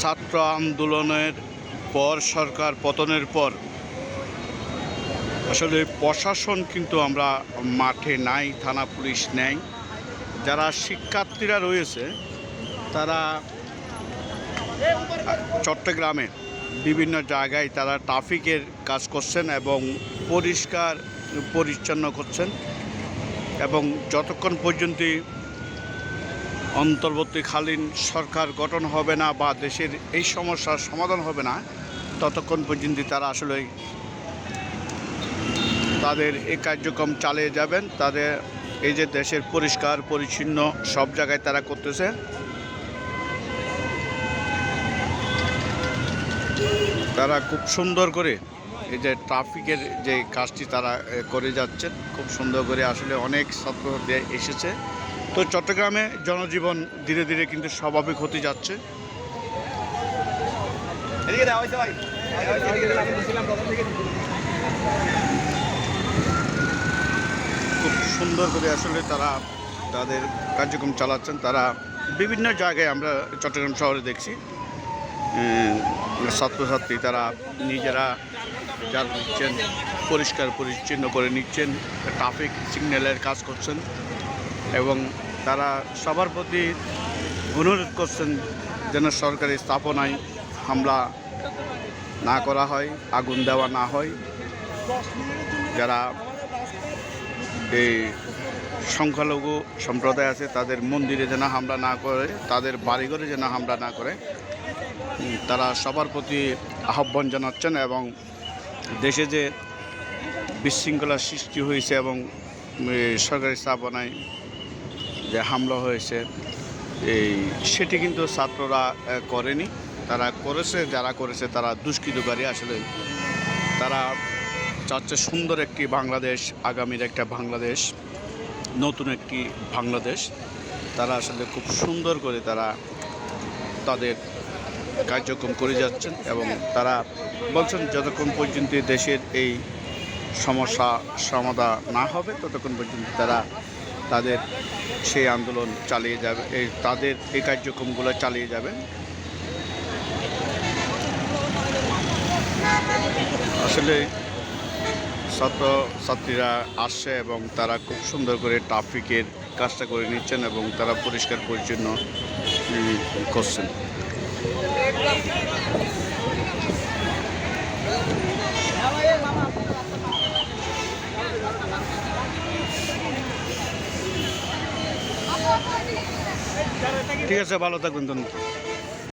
ছাত্র আন্দোলনের পর, সরকার পতনের পর, আসলে প্রশাসন কিন্তু আমরা মাঠে নাই, থানা পুলিশ নেই। যারা শিক্ষার্থীরা রয়েছে, তারা চট্টগ্রামে বিভিন্ন জায়গায় তারা ট্রাফিকের কাজ করছেন এবং পরিষ্কার, পরিচ্ছন্ন করছেন এবং যতক্ষণ পর্যন্ত অন্তর্বর্তীকালীন সরকার গঠন হবে না বা দেশের এই সমস্যার সমাধান হবে না, ততক্ষণ পর্যন্ত তারা আসলে তাদের এই কার্যক্রম চালিয়ে যাবেন। তাদের এই যে দেশের পরিষ্কার, পরিচ্ছন্ন সব জায়গায় তারা করতেছে। তারা খুব সুন্দর করে এই যে ট্রাফিকের যে কাজটি তারা করে যাচ্ছেন। খুব সুন্দর করে আসলে অনেক ছাত্রছাত্রী এসেছে। তো চট্টগ্রামে জনজীবন ধীরে ধীরে কিন্তু স্বাভাবিক হতে যাচ্ছে। খুব সুন্দর করে আসলে তারা তাদের কার্যক্রম চালাচ্ছেন। তারা বিভিন্ন জায়গায় আমরা চট্টগ্রাম শহরে দেখছি। ছাত্রছাত্রী তারা নিজেরা যার নিচ্ছেন পরিষ্কার পরিচ্ছন্ন করে নিচ্ছেন ট্রাফিক সিগন্যালের কাজ করছেন। এবং তারা সবার প্রতি অনুরোধ করছেন যেন সরকারি স্থাপনায় হামলা না করা হয়, আগুন দেওয়া না হয়। যারা এই সংখ্যালঘু সম্প্রদায় আছে, তাদের মন্দিরে যেন হামলা না করে, তাদের বাড়িঘরে যেন হামলা না করে তারা সবার প্রতি আহ্বান জানাচ্ছেন এবং দেশে যে বিশৃঙ্খলা সৃষ্টি হয়েছে এবং সরকারি স্থাপনায় যে হামলা হয়েছে, এই সেটি কিন্তু ছাত্ররা করেনি। তারা করেছে, যারা করেছে তারা দুষ্কৃতকারী আসলে তারা চাচ্ছে সুন্দর একটি বাংলাদেশ, আগামীর একটা বাংলাদেশ, নতুন একটি বাংলাদেশ। তারা আসলে খুব সুন্দর করে তারা তাদের কার্যক্রম করে যাচ্ছেন এবং তারা বলছেন, যতক্ষণ পর্যন্ত দেশের এই সমস্যা সমাধান না হবে, ততক্ষণ পর্যন্ত তারা তাদের সেই আন্দোলন চালিয়ে যাবে, এই তাদের এই কার্যক্রমগুলো চালিয়ে যাবেন। আসলে ছাত্র ছাত্রীরা আসছে এবং তারা খুব সুন্দর করে ট্রাফিকের কাজটা করে নিচ্ছেন এবং তারা পরিষ্কার পরিচ্ছন্ন করছেন। ঠিক আছে ভালো থাকবেন ধন্যবাদ।